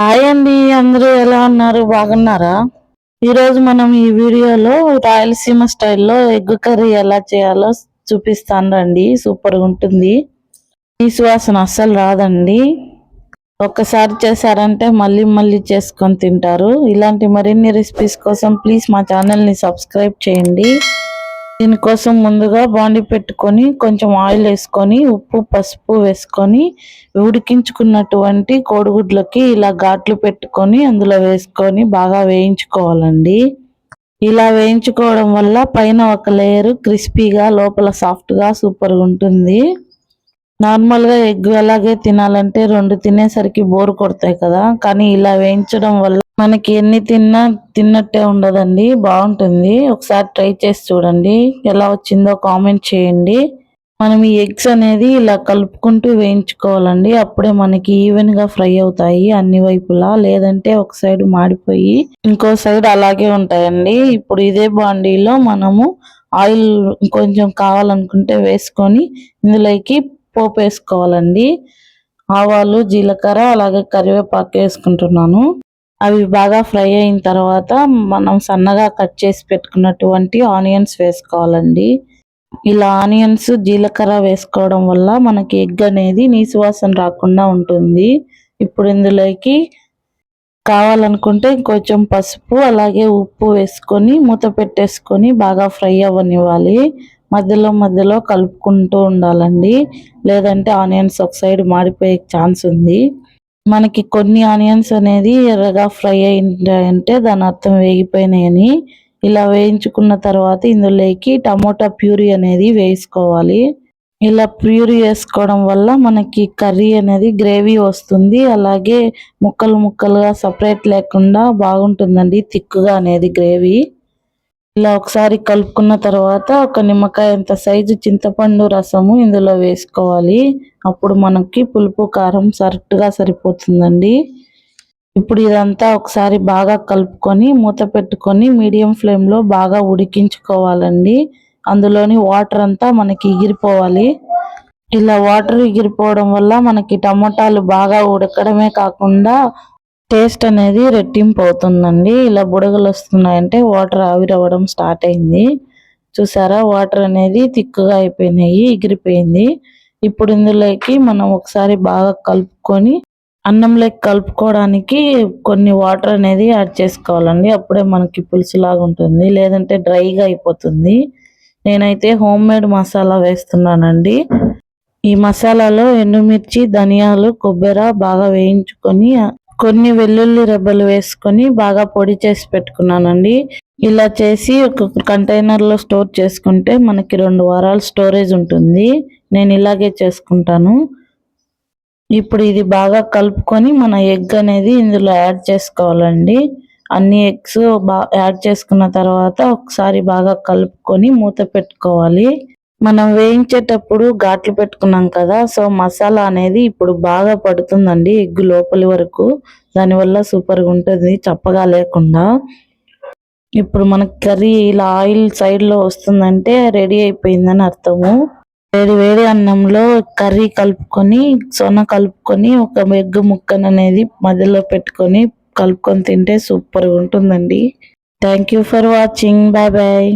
Hi అండి అందరూ ఎలా ఉన్నారు? బాగున్నారా? ఈరోజు మనం ఈ వీడియోలో రాయలసీమ స్టైల్లో ఎగ్ కర్రీ ఎలా చేయాలో చూపిస్తాను రండి. సూపర్గా ఉంటుంది. ఈ సువాసన అస్సలు రాదండి. ఒక్కసారి చేశారంటే మళ్ళీ మళ్ళీ చేసుకొని తింటారు. ఇలాంటి మరిన్ని రెసిపీస్ కోసం ప్లీజ్ మా ఛానల్ని సబ్స్క్రైబ్ చేయండి. దీనికోసం ముందుగా బాండి పెట్టుకొని కొంచెం ఆయిల్ వేసుకొని ఉప్పు పసుపు వేసుకొని ఉడికించుకున్నటువంటి కోడిగుడ్లకి ఇలా ఘాట్లు పెట్టుకొని అందులో వేసుకొని బాగా వేయించుకోవాలండి. ఇలా వేయించుకోవడం వల్ల పైన ఒక లేయర్ క్రిస్పీగా లోపల సాఫ్ట్గా సూపర్గా ఉంటుంది. నార్మల్గా ఎగ్ అలాగే తినాలంటే రెండు తినేసరికి బోర్ కొడతాయి కదా కానీ ఇలా వేయించడం వల్ల మనకి ఎన్ని తిన్నా తిన్నట్టే ఉండదండి. బాగుంటుంది. ఒకసారి ట్రై చేసి చూడండి. ఎలా వచ్చిందో కామెంట్ చేయండి. మనం ఈ ఎగ్స్ అనేది ఇలా కలుపుకుంటూ వేయించుకోవాలండి. అప్పుడే మనకి ఈవెన్గా ఫ్రై అవుతాయి అన్ని వైపులా. లేదంటే ఒక సైడ్ మాడిపోయి ఇంకో సైడ్ అలాగే ఉంటాయండి. ఇప్పుడు ఇదే బాండీలో మనము ఆయిల్ కొంచెం కావాలనుకుంటే వేసుకొని ఇందులోకి పోపు వేసుకోవాలండి. ఆవాలు జీలకర్ర అలాగే కరివేపాకు వేసుకుంటున్నాను. అవి బాగా ఫ్రై అయిన తర్వాత మనం సన్నగా కట్ చేసి పెట్టుకున్నటువంటి ఆనియన్స్ వేసుకోవాలండి. ఇలా ఆనియన్స్ జీలకర్ర వేసుకోవడం వల్ల మనకి ఎగ్ అనేది నీసువాసన రాకుండా ఉంటుంది. ఇప్పుడు ఇందులోకి కావాలనుకుంటే కొంచెం పసుపు అలాగే ఉప్పు వేసుకొని మూత పెట్టేసుకొని బాగా ఫ్రై అవ్వనివ్వాలి. మధ్యలో మధ్యలో కలుపుకుంటూ ఉండాలండి. లేదంటే ఆనియన్స్ ఒక సైడ్ మాడిపోయే ఛాన్స్ ఉంది. మనకి కొన్ని ఆనియన్స్ అనేది ఎర్రగా ఫ్రై అయిందంటే దాని అర్థం వేగిపోయినాయని. ఇలా వేయించుకున్న తర్వాత ఇందులోకి టమోటా ప్యూరీ అనేది వేసుకోవాలి. ఇలా ప్యూరీ వేసుకోవడం వల్ల మనకి కర్రీ అనేది గ్రేవీ వస్తుంది. అలాగే ముక్కలు ముక్కలుగా సపరేట్ లేకుండా బాగుంటుందండి థిక్గా అనేది గ్రేవీ. ఇలా ఒకసారి కలుపుకున్న తర్వాత ఒక నిమ్మకాయ అంత సైజు చింతపండు రసము ఇందులో వేసుకోవాలి. అప్పుడు మనకి పులుపు కారం సరిగ్గా సరిపోతుందండి. ఇప్పుడు ఇదంతా ఒకసారి బాగా కలుపుకొని మూత పెట్టుకొని మీడియం ఫ్లేమ్లో బాగా ఉడికించుకోవాలండి. అందులోని వాటర్ అంతా మనకి ఎగిరిపోవాలి. ఇలా వాటర్ ఎగిరిపోవడం వల్ల మనకి టమోటాలు బాగా ఉడకడమే కాకుండా టేస్ట్ అనేది రెట్టింపు అవుతుందండి ఇలా బుడగలు వస్తున్నాయంటే వాటర్ ఆవిరవ్వడం స్టార్ట్ అయింది. చూసారా? వాటర్ అనేది తిక్కుగా అయిపోయినాయి ఎగిరిపోయింది. ఇప్పుడు ఇందులోకి మనం ఒకసారి బాగా కలుపుకొని అన్నంలోకి కలుపుకోవడానికి కొన్ని వాటర్ అనేది యాడ్ చేసుకోవాలండి. అప్పుడే మనకి పులుసు లాగా ఉంటుంది. లేదంటే డ్రైగా అయిపోతుంది. నేనైతే హోమ్ మేడ్ మసాలా వేస్తున్నానండి. ఈ మసాలాలో ఎండుమిర్చి ధనియాలు కొబ్బరి బాగా వేయించుకొని కొన్ని వెల్లుల్లి రెబ్బలు వేసుకొని బాగా పొడి చేసి పెట్టుకున్నానండి. ఇలా చేసి ఒక కంటైనర్లో స్టోర్ చేసుకుంటే మనకి రెండు వారాలు స్టోరేజ్ ఉంటుంది. నేను ఇలాగే చేసుకుంటాను. ఇప్పుడు ఇది బాగా కలుపుకొని మన ఎగ్ అనేది ఇందులో యాడ్ చేసుకోవాలండి. అన్ని ఎగ్స్ బా యాడ్ చేసుకున్న తర్వాత ఒకసారి బాగా కలుపుకొని మూత పెట్టుకోవాలి. మనం వేయించేటప్పుడు ఘాట్లు పెట్టుకున్నాం కదా సో మసాలా అనేది ఇప్పుడు బాగా పడుతుందండి ఎగ్ లోపలి వరకు. దానివల్ల సూపర్గా ఉంటుంది చప్పగా లేకుండా. ఇప్పుడు మనకి కర్రీ ఇలా ఆయిల్ సైడ్లో వస్తుందంటే రెడీ అయిపోయిందని అర్థము. వేడి వేడి అన్నంలో కర్రీ కలుపుకొని సొన కలుపుకొని ఒక ఎగ్ ముక్కను అనేది మధ్యలో పెట్టుకొని కలుపుకొని తింటే సూపర్గా ఉంటుందండి. Thank you for watching. Bye bye.